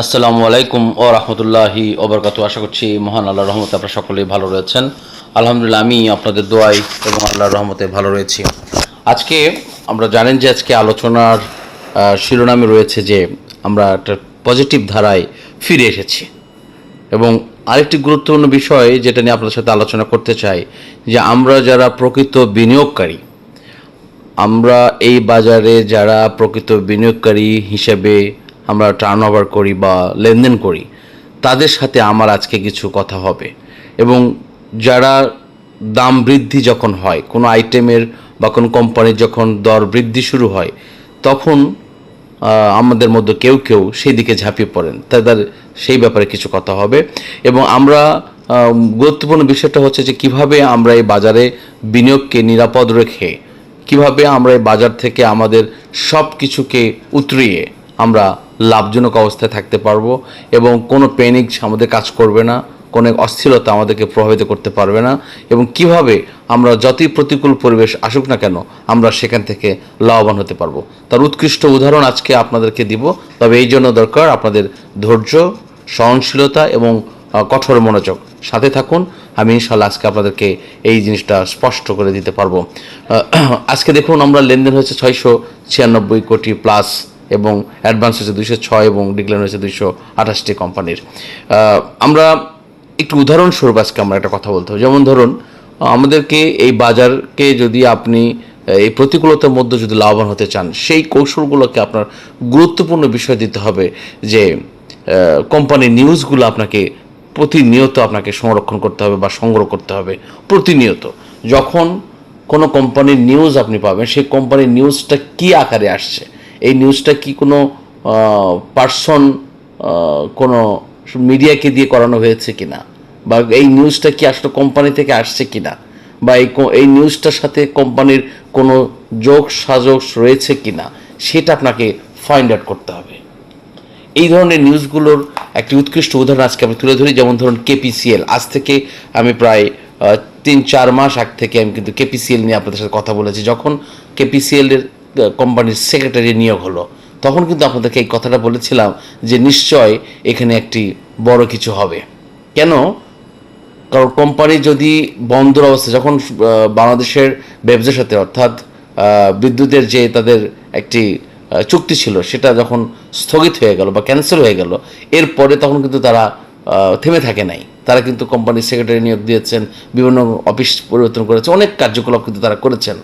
আসসালামু আলাইকুম ও রহমতুল্লাহি ওবরকাতু আশা করছি মহান আল্লাহ রহমতে আপনারা সকলেই ভালো রয়েছেন। আলহামদুলিল্লাহ, আমি আপনাদের দোয়াই এবং আল্লাহর রহমতে ভালো রয়েছি। আজকে আমরা জানেন যে আজকে আলোচনার শিরোনামে রয়েছে যে আমরা একটা পজিটিভ ধারায় ফিরে এসেছি। এবং আরেকটি গুরুত্বপূর্ণ বিষয় যেটা নিয়ে আপনাদের সাথে আলোচনা করতে চাই, যে আমরা যারা প্রকৃত বিনিয়োগকারী, আমরা এই বাজারে যারা প্রকৃত বিনিয়োগকারী হিসেবে আমরা টার্ন ওভার করি বা লেনদেন করি, তাদের সাথে আমার আজকে কিছু কথা হবে। এবং যারা দাম বৃদ্ধি যখন হয়, কোনো আইটেমের বা কোনো কোম্পানির যখন দর বৃদ্ধি শুরু হয়, তখন আমাদের মধ্যে কেউ কেউ সেই দিকে ঝাঁপিয়ে পড়েন। তাদের সেই ব্যাপারে কিছু কথা হবে। এবং আমরা গুরুত্বপূর্ণ বিষয়টা হচ্ছে যে কীভাবে আমরা এই বাজারে বিনিয়োগকে নিরাপদ রেখে, কীভাবে আমরা এই বাজার থেকে আমাদের সব কিছুকে উতরিয়ে আমরা লাভজনক অবস্থায় থাকতে পারব এবং কোনো প্যানিক আমাদের কাজ করবে না, কোনো অস্থিরতা আমাদেরকে প্রভাবিত করতে পারবে না এবং কীভাবে আমরা যতই প্রতিকূল পরিবেশ আসুক না কেন, আমরা সেখান থেকে লাভবান হতে পারব। তার উৎকৃষ্ট উদাহরণ আজকে আপনাদেরকে দিব, তবে এই জন্য দরকার আপনাদের ধৈর্য, সহনশীলতা এবং কঠোর মনোযোগ। সাথে থাকুন, আমি ইনশাল্লাহ আজকে আপনাদেরকে এই জিনিসটা স্পষ্ট করে দিতে পারব। আজকে দেখুন আমরা লেনদেন হয়েছে ছয়শো ছিয়ানব্বই কোটি প্লাস এবং অ্যাডভান্স হয়েছে দুইশো ছয় এবং ডিক্লেয়ার হয়েছে দুইশো আঠাশটি কোম্পানির। আমরা একটু উদাহরণস্বরূপ আজকে আমরা একটা কথা বলতে হবে। যেমন ধরুন আমাদেরকে এই বাজারকে যদি আপনি এই প্রতিকূলতার মধ্যে যদি লাভবান হতে চান, সেই কৌশলগুলোকে আপনার গুরুত্বপূর্ণ বিষয় দিতে হবে যে কোম্পানির নিউজগুলো আপনাকে প্রতিনিয়ত আপনাকে সংরক্ষণ করতে হবে বা সংগ্রহ করতে হবে, প্রতিনিয়ত। যখন কোনো কোম্পানির নিউজ আপনি পাবেন, সেই কোম্পানির নিউজটা কি আকারে আসছে? এই নিউজটা কি কোনো পার্সন কোনো মিডিয়াকে দিয়ে করানো হয়েছে কিনা? বা এই নিউজটা কি আসলে কোম্পানি থেকে আসছে কিনা? বা এই নিউজটার সাথে কোম্পানির কোনো যোগ সাজস রয়েছে কিনা? সেটা আপনাকে ফাইন্ড আউট করতে হবে। এই ধরনের নিউজগুলোর একটি উৎকৃষ্ট উদাহরণ আজকে আমি তুলে ধরি। যেমন ধরুন কেপিসিএল আজ থেকে আমি প্রায় তিন, চার মাস আগ থেকে আমি কিন্তু কেপিসিএল নিয়ে আপনাদের সাথে কথা বলেছি। যখন কেপিসিএল এর কোম্পানির সেক্রেটারি নিয়োগ হলো। তখন কিন্তু আপনাদেরকে এই কথাটা বলেছিলাম যে নিশ্চয় এখানে একটি বড় কিছু হবে। কেন? কারণ কোম্পানি যদি বন্দর অবস্থা, যখন বাংলাদেশের ব্যবসার সাথে অর্থাৎ বিদ্যুতের যে তাদের একটি চুক্তি ছিল, সেটা যখন স্থগিত হয়ে গেল বা ক্যান্সেল হয়ে গেল, এরপরে তখন কিন্তু তারা থেমে থাকে নাই। তারা কিন্তু কোম্পানির সেক্রেটারি নিয়োগ দিয়েছেন, বিভিন্ন অফিস পরিবর্তন করেছে, অনেক কার্যকলাপ কিন্তু তারা করেছেন।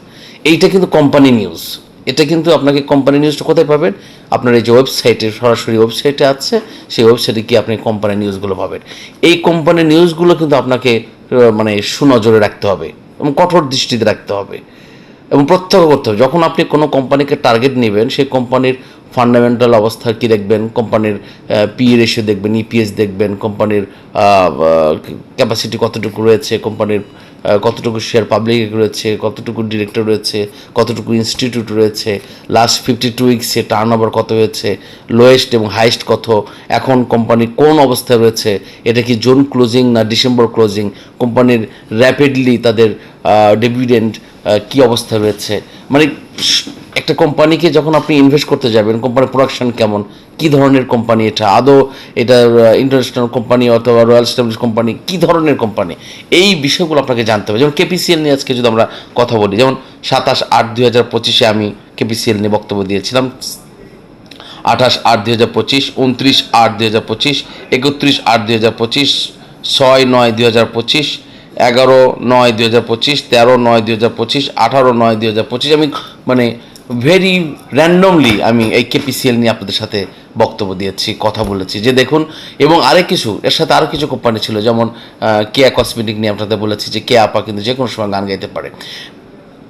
এইটা কিন্তু কোম্পানি নিউজ এটা কিন্তু আপনাকে কোম্পানি নিউজটা কোথায় পাবেন? আপনার এই যে ওয়েবসাইটে সরাসরি ওয়েবসাইটে আছে, সেই ওয়েবসাইটে গিয়ে আপনি কোম্পানির নিউজগুলো পাবেন। এই কোম্পানির নিউজগুলো কিন্তু আপনাকে মানে সুনজরে রাখতে হবে এবং কঠোর দৃষ্টিতে রাখতে হবে এবং প্রত্যক্ষ করতে হবে। যখন আপনি কোনো কোম্পানিকে টার্গেট নেবেন, সেই কোম্পানির ফান্ডামেন্টাল অবস্থা কী দেখবেন? কোম্পানির পি রেশিও দেখবেন ইপিএস দেখবেন কোম্পানির ক্যাপাসিটি কতটুকু রয়েছে কোম্পানির কতটুকু শেয়ার পাবলিক রয়েছে, কতটুকু ডিরেক্টর রয়েছে, কতটুকু ইনস্টিটিউট রয়েছে লাস্ট ফিফটি টু উইক্সে টার্ন ওভার কত হয়েছে লোয়েস্ট এবং হাইস্ট কত, এখন কোম্পানি কোন অবস্থায় রয়েছে, এটা কি জুন ক্লোজিং না ডিসেম্বর ক্লোজিং কোম্পানির র্যাপিডলি তাদের ডিভিডেন্ট কি অবস্থা রয়েছে? মানে একটা কোম্পানিকে যখন আপনি ইনভেস্ট করতে যাবেন, কোম্পানির প্রোডাকশন কেমন? কি ধরনের কোম্পানি এটা? আদৌ এটা ইন্টারন্যাশনাল কোম্পানি অথবা রয়্যাল স্টাবলিশ কোম্পানি, কি ধরনের কোম্পানি? এই বিষয়গুলো আপনাকে জানতে হবে। যেমন কেপিসিএল নিয়ে আজকে যদি আমরা কথা বলি, যেমন সাতাশ আট দুই হাজার পঁচিশে আমি কেপিসিএল নিয়ে বক্তব্য দিয়েছিলাম। আঠাশ আট দুই হাজার পঁচিশ, উনত্রিশ আট দুই হাজার পঁচিশ, একত্রিশ আট দুই হাজার পঁচিশ, ছয় নয় দুই হাজার পঁচিশ এগারো নয় দুই হাজার পঁচিশ, তেরো নয় দুই হাজার পঁচিশ, আঠারো নয় দুই হাজার পঁচিশ, আমি মানে ভেরি র্যান্ডমলি আমি এই কেপিসিএল নিয়ে আপনাদের সাথে বক্তব্য দিয়েছি, কথা বলেছি। যে দেখুন, এবং আরেক কিছু, এর সাথে আরও কিছু কোম্পানি ছিল, যেমন কেয়া কসমেটিক নিয়ে আপনাদের বলেছি যে কে আপা কিন্তু যে কোনো সময় গান গাইতে পারে।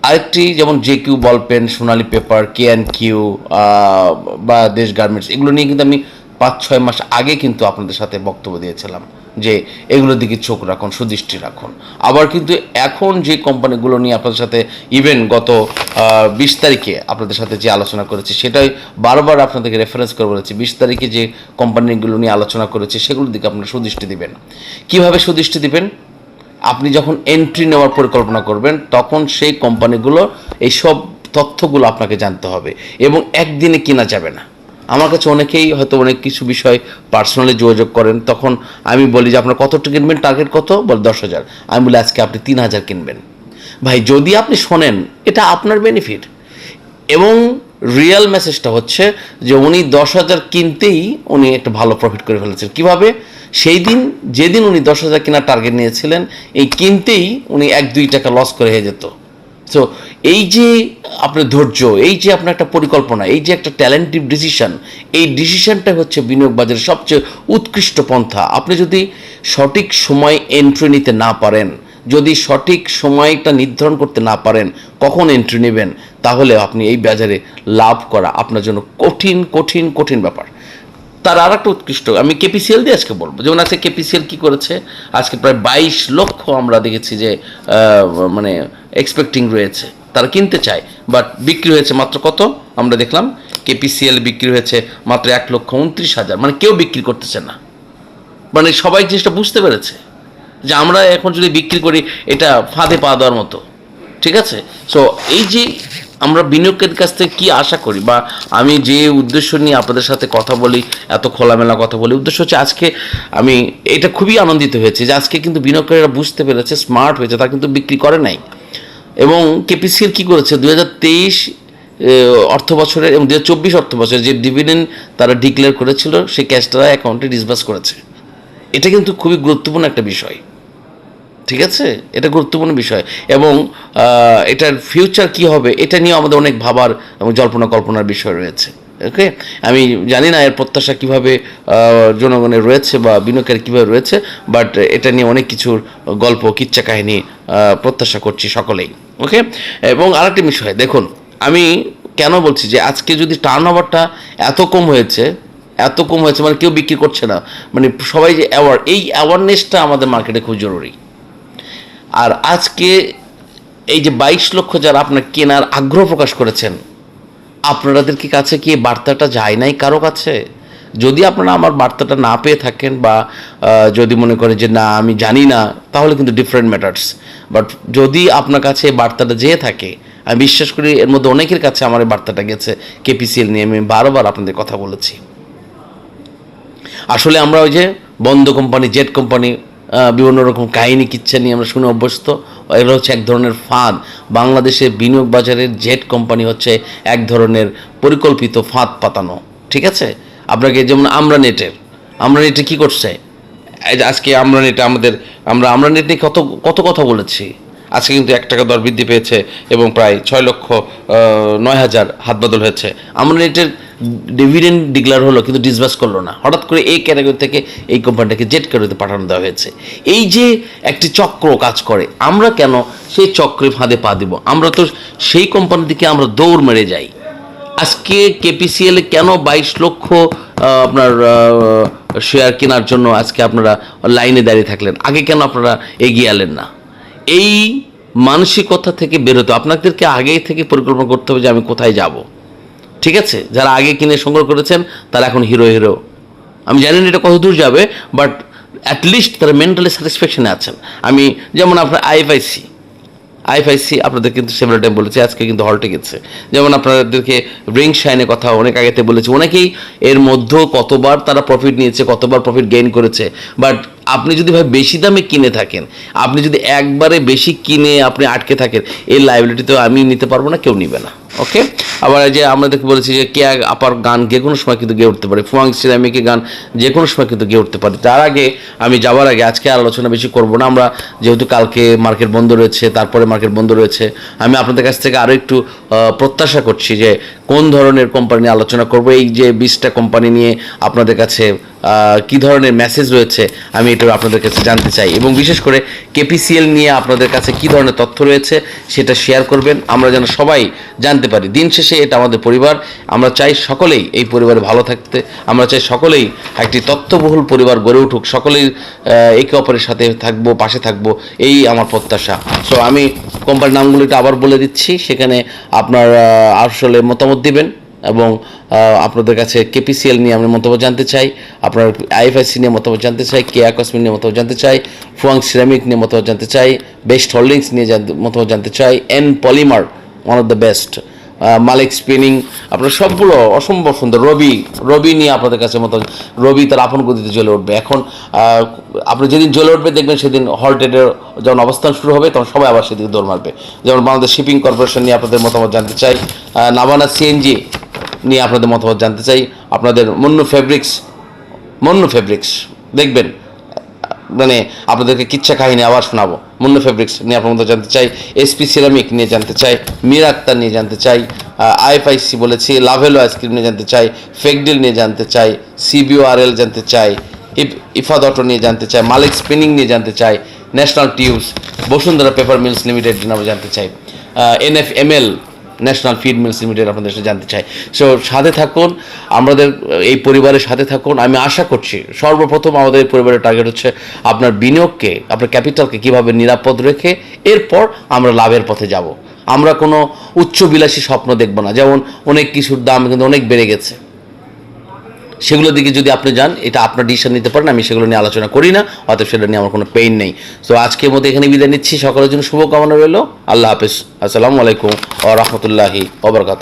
আরেকটি, যেমন J Q ball pen Sonali paper K and Q বা দেশ গার্মেন্টস এগুলো নিয়ে কিন্তু আমি পাঁচ ছয় মাস আগে কিন্তু আপনাদের সাথে বক্তব্য দিয়েছিলাম যে এগুলোর দিকে চোখ রাখুন, সুদৃষ্টি রাখুন। আবার কিন্তু এখন যে কোম্পানিগুলো নিয়ে আপনাদের সাথে ইভেন গত বিশ তারিখে আপনাদের সাথে যে আলোচনা করেছি, সেটাই বারবার আপনাদেরকে রেফারেন্স করে বলেছি। বিশ তারিখে যে কোম্পানিগুলো নিয়ে আলোচনা করেছি, সেগুলোর দিকে আপনারা সুদৃষ্টি দিবেন। কীভাবে সুদৃষ্টি দিবেন? আপনি যখন এন্ট্রি নেওয়ার পরিকল্পনা করবেন, তখন সেই কোম্পানিগুলো এই সব তথ্যগুলো আপনাকে জানতে হবে এবং একদিনে কেনা যাবে না। আমার কাছে অনেকেই হয়তো অনেক কিছু বিষয় পার্সোনালি যোগাযোগ করেন, তখন আমি বলি যে, আপনার কতটা কিনবেন? টার্গেট কত? বলে, দশ হাজার। আমি বলি, আজকে আপনি তিন হাজার কিনবেন। ভাই, যদি আপনি শোনেন, এটা আপনার বেনিফিট এবং রিয়েল মেসেজটা হচ্ছে যে, উনি দশ হাজার কিনতেই উনি একটা ভালো প্রফিট করে ফেলেছেন। কীভাবে? সেই দিন, যেদিন উনি দশ হাজার কেনার টার্গেট নিয়েছিলেন, এই কিনতেই উনি এক দুই টাকা লস করে হয়ে যেত। তো এই যে আপনার ধৈর্য, এই যে আপনার একটা পরিকল্পনা, এই যে একটা ট্যালেন্টিভ ডিসিশন এই ডিসিশনটা হচ্ছে বিনিয়োগ বাজারের সবচেয়ে উৎকৃষ্ট পন্থা। আপনি যদি সঠিক সময় এন্ট্রি নিতে না পারেন, যদি সঠিক সময়টা নির্ধারণ করতে না পারেন, কখন এন্ট্রি নেবেন? তাহলে আপনি এই বাজারে লাভ করা আপনার জন্য কঠিন কঠিন কঠিন ব্যাপার। তার আর একটা উৎকৃষ্ট, আমি কেপিসিএল দিয়ে আজকে বলব। যেমন আজকে কেপিসিএল কি করেছে? আজকে প্রায় বাইশ লক্ষ আমরা দেখেছি যে মানে এক্সপেক্টিং রয়েছে। তারা কিনতে চায় বাট বিক্রি হয়েছে মাত্র কত? আমরা দেখলাম কেপিসিএল বিক্রি হয়েছে মাত্র এক লক্ষ উনত্রিশ হাজার। মানে কেউ বিক্রি করতেছে না। মানে সবাই জিনিসটা বুঝতে পেরেছে যে আমরা এখন যদি বিক্রি করি, এটা ফাঁদে পা দেওয়ার মতো। ঠিক আছে? সো এই যে আমরা বিনিয়োগের কাছ থেকে কি আশা করি? বা আমি যে উদ্দেশ্য নিয়ে আপনাদের সাথে কথা বলি, এত খোলামেলা কথা বলি, উদ্দেশ্য হচ্ছে আজকে আমি এটা খুবই আনন্দিত হয়েছে যে আজকে কিন্তু বিনিয়োগকারীরা বুঝতে পেরেছে স্মার্ট হয়েছে, তারা কিন্তু বিক্রি করে নাই। এবং কেপিসিএল কি করেছে? দু হাজার তেইশ অর্থ বছরের এবং দু হাজার চব্বিশ অর্থ বছরে যে ডিভিডেন্ড তারা ডিক্লেয়ার করেছিল, সেই ক্যাশটা অ্যাকাউন্টে ডিসবার্স করেছে। এটা কিন্তু খুবই গুরুত্বপূর্ণ একটা বিষয়। ঠিক আছে? এটা গুরুত্বপূর্ণ বিষয়। এবং এটার ফিউচার কি হবে, এটা নিয়ে আমাদের অনেক ভাবার এবং জল্পনা কল্পনার বিষয় রয়েছে। ওকে আমি জানি না এর প্রত্যাশা কীভাবে জনগণের রয়েছে বা বিনিয়োগের কীভাবে রয়েছে বাট এটা নিয়ে অনেক কিছুর গল্প, কিচ্ছা কাহিনী প্রত্যাশা করছি সকলেই। ওকে এবং আরেকটি বিষয়, দেখুন, আমি কেন বলছি যে আজকে যদি টার্ন ওভারটা এত কম হয়েছে, এত কম হয়েছে মানে কেউ বিক্রি করছে না মানে সবাই যে অ্যাওয়ার এই অ্যাওয়ারনেসটা আমাদের মার্কেটে খুব জরুরি। আর আজকে এই যে বাইশ লক্ষ যারা আপনার কেনার আগ্রহ প্রকাশ করেছেন, আপনাদের কি কাছে কি বার্তাটা যায় নাই? কারও কাছে? যদি আপনারা আমার বার্তাটা না পেয়ে থাকেন বা যদি মনে করেন যে না, আমি জানি না, তাহলে কিন্তু ডিফারেন্ট ম্যাটার্স বাট যদি আপনার কাছে বার্তাটা যেয়ে থাকে, আমি বিশ্বাস করি এর মধ্যে অনেকের কাছে আমার এই বার্তাটা গেছে কেপিসিএল নিয়ে আমি বারবার আপনাদের কথা বলেছি। আসলে আমরা ওই যে বন্ধ কোম্পানি জেট কোম্পানি বিভিন্ন রকম কাহিনী, কিচ্ছা নিয়ে আমরা শুনে অভ্যস্ত। এগুলো হচ্ছে এক ধরনের ফাঁদ। বাংলাদেশের বিনিয়োগ বাজারের জেট কোম্পানি হচ্ছে এক ধরনের পরিকল্পিত ফাঁদ পাতানো। ঠিক আছে? আপনাকে যেমন আমরা নেটের আমরা নেটে কী করছে আজকে আমরা নেটে আমাদের আমরা আমরা নেট নিয়ে কত কত কথা বলেছি? আজকে কিন্তু এক টাকা দর বৃদ্ধি পেয়েছে এবং প্রায় ছয় লক্ষ নয় হাজার হাত বদল হয়েছে। আমরা নেটের ডিভিডেন্ড ডিক্লেয়ার হলো কিন্তু ডিসবার্স করল না। হঠাৎ করে এই ক্যাটাগরি থেকে এই কোম্পানিটাকে জেট ক্যাটাগরিতে পাঠানো দেওয়া হয়েছে। এই যে একটি চক্র কাজ করে, আমরা কেন সেই চক্রে ফাঁদে পা দিব? আমরা তো সেই কোম্পানির দিকে আমরা দৌড় মেরে যাই। আজকে কেপিসিএল কেন বাইশ লক্ষ আপনার শেয়ার কেনার জন্য আজকে আপনারা লাইনে দাঁড়িয়ে থাকলেন? আগে কেন আপনারা এগিয়ে এলেন না? এই মানসিকতা থেকে বেরোতে আপনাদেরকে আগে থেকে পরিকল্পনা করতে হবে যে আমি কোথায় যাব। ঠিক আছে? যারা আগে কিনে সংগ্রহ করেছেন, তারা এখন হিরো হিরো আমি জানি না এটা কত দূর যাবে বাট অ্যাটলিস্ট তারা মেন্টালি স্যাটিসফ্যাকশানে আছেন। আমি, যেমন আপনার আইএফআইসি আইএফআইসি আপনাদের কিন্তু সেমিনার টাইম বলেছে, আজকে কিন্তু হল্টে গেছে। যেমন আপনাদেরকে রিং শাইনের কথা অনেক আগেতে বলেছে, অনেকেই এর মধ্যে কতবার তারা প্রফিট নিয়েছে, কতবার প্রফিট গেইন করেছে। বাট আপনি যদি ভাই বেশি দামে কিনে থাকেন, আপনি যদি একবারে বেশি কিনে আপনি আটকে থাকেন, এই লাইবিলিটি তো আমি নিতে পারব না, কেউ নিবে না। ওকে আবার যে আমরা দেখে বলেছি যে কে আপার গান যে কোনো সময় কিন্তু গেয়ে উঠতে পারে। ফুয়াং সিরামিকে গান যে কোনো সময় কিন্তু গেয়ে উঠতে পারে। তার আগে আমি যাওয়ার আগে আজকে আর আলোচনা বেশি করব না। আমরা যেহেতু কালকে মার্কেট বন্ধ রয়েছে, তারপরে মার্কেট বন্ধ রয়েছে, আমি আপনাদের কাছ থেকে আরও একটু প্রত্যাশা করছি যে কোন ধরনের কোম্পানি আলোচনা করব। এই যে বিশটা কোম্পানি নিয়ে আপনাদের কাছে কি ধরনের মেসেজ রয়েছে, আমি এটা আপনাদের কাছে জানতে চাই। এবং বিশেষ করে কেপিসিএল নিয়ে আপনাদের কাছে কি ধরনের তথ্য রয়েছে, সেটা শেয়ার করবেন। আমরা যেন সবাই জানতে পারি। দিন শেষে এটা আমাদের পরিবার। আমরা চাই সকলেই এই পরিবারে ভালো থাকতে। আমরা চাই সকলেই একটি তথ্যবহুল পরিবার গড়ে উঠুক। সকলেই একে অপরের সাথে থাকব, পাশে থাকব। এই আমার প্রত্যাশা। সো আমি কোম্পানির নামগুলিটা আবার বলে দিচ্ছি। সেখানে আপনার আসলে মতামত দিবেন এবং আপনাদের কাছে কেপিসিএল নিয়ে আমি মতামত জানতে চাই, আপনার আইএফআইসি নিয়ে মতামত জানতে চাই কে কসমিক নিয়ে মতামত জানতে চাই ফুয়াং সিরামিক নিয়ে মতামত জানতে চাই বেস্ট হোল্ডিংস নিয়ে মতামত জানতে চাই N polymer one of the best Malek spinning আপনার সবগুলো অসম্ভব সুন্দর। রবি রবি নিয়ে আপনাদের কাছে মতো রবি তার আপন গতিতে জ্বলে উঠবে। এখন আপনি যেদিন জ্বলে উঠবে, দেখবেন সেদিন হলটেডের যখন অবস্থান শুরু হবে, তখন সবাই আবার সেদিকে দৌড় মারবে। যেমন বাংলাদেশ শিপিং কর্পোরেশন নিয়ে আপনাদের মতামত জানতে চাই নাভানা সিএনজি নিয়ে আপনাদের মতামত জানতে চাই। আপনাদের মন্নু ফেব্রিক্স মন্নু ফেব্রিক্স দেখবেন। মানে আপনাদেরকে কিচ্ছা কাহিনী আবার শোনাবো। মুন্নু ফেব্রিক্স নিয়ে আপনার মধ্যে জানতে চাই এসপি সিরামিক নিয়ে জানতে চাই মির আক্তার নিয়ে জানতে চাই আইএফআইসি বলেছি লাভেলো আইসক্রিম নিয়ে জানতে চাই ফেকডিল নিয়ে জানতে চাই সিবিওআরএল জানতে চাই ইফ- ইফাদ অটো নিয়ে জানতে চাই মালিক স্পিনিং নিয়ে জানতে চাই national tubes Bashundhara paper mills limited আমরা জানতে চাই NF ML national feed mills limited আপনাদের সাথে জানতে চাই। সো সাথে থাকুন, আমাদের এই পরিবারের সাথে থাকুন। আমি আশা করছি, সর্বপ্রথম আমাদের পরিবারের টার্গেট হচ্ছে আপনার বিনিয়োগকে, আপনার ক্যাপিটালকে কীভাবে নিরাপদ রেখে, এরপর আমরা লাভের পথে যাব। আমরা কোনো উচ্চবিলাসী স্বপ্ন দেখব না। যেমন অনেক কিছুর দাম কিন্তু অনেক বেড়ে গেছে। সেগুলোর দিকে যদি আপনি যান, এটা আপনার ডিসিশন নিতে পারেন, আমি সেগুলো নিয়ে আলোচনা করি না, অতএব সেটা নিয়ে আমার কোনো পেইন নেই। তো আজকের মধ্যে এখানে বিদায় নিচ্ছি, সকলের জন্য শুভকামনা রইল। আল্লাহ হাফেজ। আসসালামু আলাইকুম ও রহমতুল্লাহি ওবরকাত